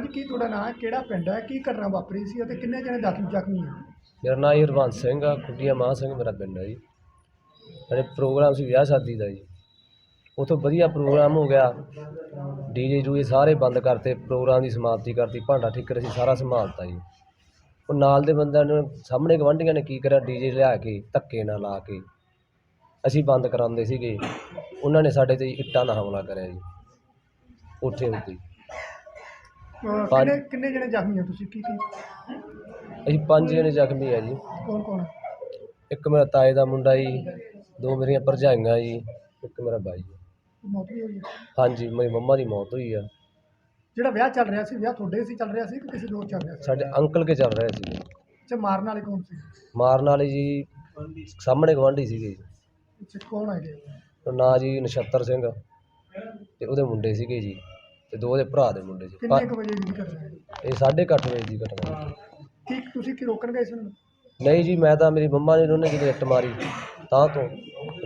ਕੀ ਤੁਹਾਡਾ ਨਾਂ ਹੈ ਕਿਹੜਾ ਪਿੰਡ ਹੈ, ਕੀ ਘਟਨਾ ਵਾਪਰੀ ਸੀ ਅਤੇ ਕਿੰਨੇ ਜਣੇ ਜ਼ਖਮੀ ਜ਼ਖਮੀ ਆ? ਮੇਰਾ ਨਾਂ ਜੀ ਹਰਬੰਸ ਸਿੰਘ ਆ ਖੁੱਡੀਆਂ ਮਾਹ ਸਿੰਘ ਮੇਰਾ ਪਿੰਡ ਹੈ ਜੀ। ਸਾਡੇ ਪ੍ਰੋਗਰਾਮ ਸੀ ਵਿਆਹ ਸ਼ਾਦੀ ਦਾ ਜੀ। ਉਥੋਂ ਵਧੀਆ ਪ੍ਰੋਗਰਾਮ ਹੋ ਗਿਆ। ਡੀਜੇ ਜੂਏ ਸਾਰੇ ਬੰਦ ਕਰਤੇ, ਪ੍ਰੋਗਰਾਮ ਦੀ ਸਮਾਪਤੀ ਕਰਤੀ, ਭਾਂਡਾ ਠੀਕਰ ਅਸੀਂ ਸਾਰਾ ਸੰਭਾਲਤਾ ਜੀ। ਉਹ ਨਾਲ ਦੇ ਬੰਦਿਆਂ ਨੇ ਸਾਹਮਣੇ ਗਵਾਂਢੀਆਂ ਨੇ ਕੀ ਕਰਿਆ, ਡੀਜੇ ਲਿਆ ਕੇ, ਧੱਕੇ ਨਾਲ ਲਾ ਕੇ। ਅਸੀਂ ਬੰਦ ਕਰਾਉਂਦੇ ਸੀਗੇ। ਉਹਨਾਂ ਨੇ ਸਾਡੇ ਤੇ ਇੱਟਾਂ ਨਾਲ ਹਮਲਾ ਕਰਿਆ ਜੀ, ਉੱਥੇ ਉੱਤੇ। ਅਹ ਕਿੰਨੇ ਕਿੰਨੇ ਜਣੇ ਜ਼ਖਮੀ ਆ ਤੁਸੀਂ? ਕੀ ਕੀ? ਅਸੀਂ ਪੰਜ ਜਣੇ ਜ਼ਖਮੀ ਆ ਜੀ। ਕੌਣ ਕੌਣ? ਇੱਕ ਮੇਰਾ ਤਾਏ ਦਾ ਮੁੰਡਾ ਜੀ ਦੋ ਮੇਰੀਆਂ ਭਰਜਾਈਆਂ ਜੀ ਇੱਕ ਮੇਰਾ ਬਾਈ। ਜੀ। ਮੌਤ ਵੀ ਹੋਈ ਹੈ? ਹਾਂਜੀ ਮੇਰੀ ਮੰਮਾ ਦੀ ਮੌਤ ਹੋਈ ਆ। ਜਿਹੜਾ ਵਿਆਹ ਚੱਲ ਰਿਹਾ ਸੀ ਵਿਆਹ ਤੁਹਾਡੇ ਸੀ ਚੱਲ ਰਿਹਾ ਸੀ ਕਿ ਕਿਸੇ ਹੋਰ ਚੱਲ ਰਿਹਾ ਸੀ? ਸਾਡੇ ਅੰਕਲ ਕੇ ਚੱਲ ਰਿਹਾ ਸੀ। ਅੱਛਾ ਮਾਰਨ ਵਾਲੇ ਕੌਣ ਸੀ? ਮਾਰਨ ਵਾਲੇ ਜੀ ਸਾਹਮਣੇ ਗਵਾਂਢੀ ਸੀਗੇ ਜੀ। ਅੱਛਾ ਕੌਣ ਹੈਗੇ? ਉਹ ਨਾਂ ਜੀ ਨਛੱਤਰ ਸਿੰਘ ਤੇ ਉਹਦੇ ਮੁੰਡੇ ਸੀਗੇ ਜੀ। ਤੇ ਦੋ ਉਹਦੇ ਭਰਾ ਦੇ ਮੁੰਡੇ ਸੀ। ਕਿੰਨੇ ਕੁ ਵਜੇ ਦੀ ਘਟਨਾ ਹੈ? ਇਹ ਕੁ ਵਜੇ ਦੀ ਘਟਨਾ ਜੀ। ਕੀ ਤੁਸੀਂ ਕੀ ਰੋਕਣ ਗਏ ਸੀ ਉਹਨਾਂ? ਨੂੰ ਨਹੀਂ ਜੀ ਮੈਂ ਤਾਂ ਮੇਰੀ ਮੰਮਾ ਨੇ ਉਹਨੇ ਜਦੋਂ ਇੱਟ ਮਾਰੀ ਤਾਂ ਤੋਂ।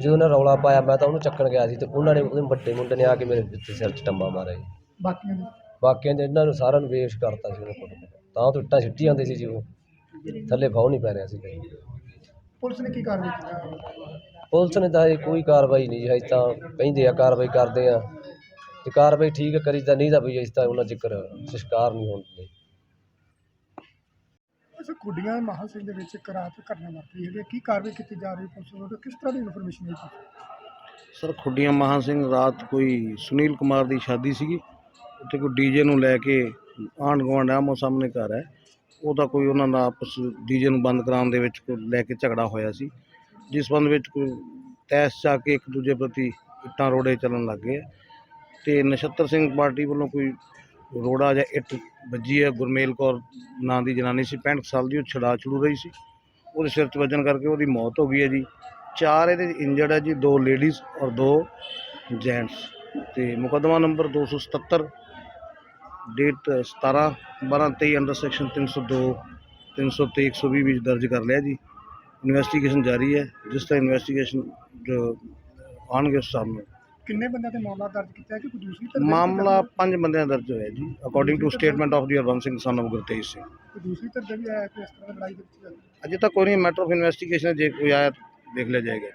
ਜਦੋਂ ਉਹਨੇ ਰੌਲਾ ਪਾਇਆ ਮੈਂ ਤਾਂ ਉਹਨੂੰ ਚੱਕਣ ਗਿਆ ਸੀ ਤੇ ਉਹਨਾਂ ਨੇ ਉਹਦੇ ਵੱਡੇ ਮੁੰਡੇ ਨੇ ਆ ਕੇ ਮੇਰੇ ਵਿੱਚ ਸਿਰ 'ਚ ਟੰਬਾ ਮਾਰਿਆ ਜੀ। ਬਾਕੀਆਂ ਦੇ? ਬਾਕੀਆਂ ਦੇ ਇਹਨਾਂ ਨੂੰ ਸਾਰਿਆਂ ਨੂੰ ਵੇਸ਼ ਕਰਤਾ ਸੀ ਉਹਨੇ ਕੁੱਟ ਕੁੱਟ। ਤਾਂ ਤੋਂ ਇੱਟਾਂ ਸਿੱਟੀ ਜਾਂਦੇ ਸੀ ਜੀ ਉਹ। ਥੱਲੇ ਫਾਉ ਨਹੀਂ ਪੈ ਰਿਹਾ ਸੀ ਪੁਲਿਸ ਨੇ ਕੀ ਕਾਰਵਾਈ ਕੀਤੀ? ਪੁਲਿਸ ਨੇ ਤਾਂ ਹਜੇ ਕੋਈ ਕਾਰਵਾਈ ਨਹੀਂ ਜੀ ਹਜੇ ਤਾਂ ਕਹਿੰਦੇ ਆ ਕਾਰਵਾਈ ਕਰਦੇ ਆ। ਤੇ ਕਾਰਵਾਈ ਠੀਕ ਕਰੀ ਤਾਂ ਨਹੀਂ ਤਾਂ ਵੀ ਇਸ ਤਾਂ ਉਹਨਾਂ ਜ਼ਿਕਰ ਸ਼ਿਕਾਰ ਨਹੀਂ ਹੋਣ ਦਿੰਦੇ। ਅੱਛਾ ਕੁੜੀਆਂ ਮਹਾਲ ਸਿੰਘ ਦੇ ਵਿੱਚ ਇੱਕ ਰਾਤ ਘਟਨਾ ਵਾਪਰੀ ਹੈ। ਕੀ ਕਾਰਵਾਈ ਕੀਤੀ ਜਾ ਰਹੀ ਪੁਲਿਸ ਵੱਲੋਂ ਕਿਸ ਤਰ੍ਹਾਂ ਦੀ ਇਨਫੋਰਮੇਸ਼ਨ ਹੈ? ਸਰ ਖੁੱਡੀਆਂ ਮਹਾਂ ਸਿੰਘ ਰਾਤ ਕੋਈ ਸੁਨੀਲ ਕੁਮਾਰ ਦੀ ਸ਼ਾਦੀ ਸੀਗੀ। ਉੱਥੇ ਕੋਈ ਡੀਜੇ ਨੂੰ ਲੈ ਕੇ ਆਂਢ ਗੁਆਂਢ ਆਮੋ ਸਾਹਮਣੇ ਘਰ ਹੈ। ਉਹਦਾ ਕੋਈ ਉਹਨਾਂ ਦਾ ਆਪਸ ਡੀਜੇ ਨੂੰ ਬੰਦ ਕਰਾਉਣ ਦੇ ਵਿੱਚ ਕੋਈ ਲੈ ਕੇ ਝਗੜਾ ਹੋਇਆ ਸੀ। ਜਿਸ ਸੰਬੰਧ ਵਿੱਚ ਕੋਈ ਤੈਸ ਚਾ ਕੇ ਇੱਕ ਦੂਜੇ ਪ੍ਰਤੀ ਇੱਟਾਂ ਰੋੜੇ ਚੱਲਣ ਲੱਗ ਗਏ ਤੇ ਨਛੱਤਰ ਸਿੰਘ ਪਾਰਟੀ ਵੱਲੋਂ ਕੋਈ ਰੋੜਾ ਜਾਂ ਇੱਟ ਵੱਜੀ ਹੈ? ਗੁਰਮੇਲ ਕੌਰ ਨਾਂ ਦੀ ਜਨਾਨੀ ਸੀ 65 ਸਾਲ ਦੀ, ਉਹ ਛੜਾ ਛੜੂ ਰਹੀ ਸੀ। ਉਹਦੇ ਸਿਰ 'ਚ ਵੱਜਣ ਕਰਕੇ ਉਹਦੀ ਮੌਤ ਹੋ ਗਈ ਹੈ ਜੀ। ਚਾਰ ਇਹਦੇ ਇੰਜਰਡ ਹੈ ਜੀ, ਦੋ ਲੇਡੀਜ਼ ਔਰ ਦੋ ਜੈਂਟਸ ਤੇ ਮੁਕੱਦਮਾ ਨੰਬਰ 277 ਡੇਟ 17 12 23 ਅੰਡਰ ਸੈਕਸ਼ਨ 302 303 120 ਵਿੱਚ ਦਰਜ ਕਰ ਲਿਆ ਜੀ। ਇਨਵੈਸਟੀਗੇਸ਼ਨ ਜਾਰੀ ਹੈ, ਜਿਸ ਤਰ੍ਹਾਂ ਇਨਵੈਸਟੀਗੇਸ਼ਨ ਜੋ ਆਉਣਗੇ ਉਸ ਸਾਹਮਣੇ ਕਿੰਨੇ ਬੰਦਿਆਂ ਤੇ ਮਾਮਲਾ ਦਰਜ ਕੀਤਾ ਹੈ ਕਿ ਕੋਈ ਦੂਸਰੀ ਧਿਰ ਦੇ ਮਾਮਲਾ ਪੰਜ ਬੰਦਿਆਂ ਦਾ ਦਰਜ ਹੋਇਆ ਜੀ according to statement of the Harbans Singh son of Gurtej Singh ਕੋਈ ਦੂਸਰੀ ਧਿਰ ਦੇ ਵੀ ਆਇਆ ਕੋਈ ਇਸ ਤਰ੍ਹਾਂ ਦੀ ਲੜਾਈ ਦੇ ਵਿੱਚ? ਅਜੇ ਤੱਕ ਕੋਈ ਨਹੀਂ ਮੈਟਰ ਆਫ ਇਨਵੈਸਟੀਗੇਸ਼ਨ ਜੇ ਕੋਈ ਆਇਆ ਦੇਖ ਲਿਆ ਜਾਏਗਾ।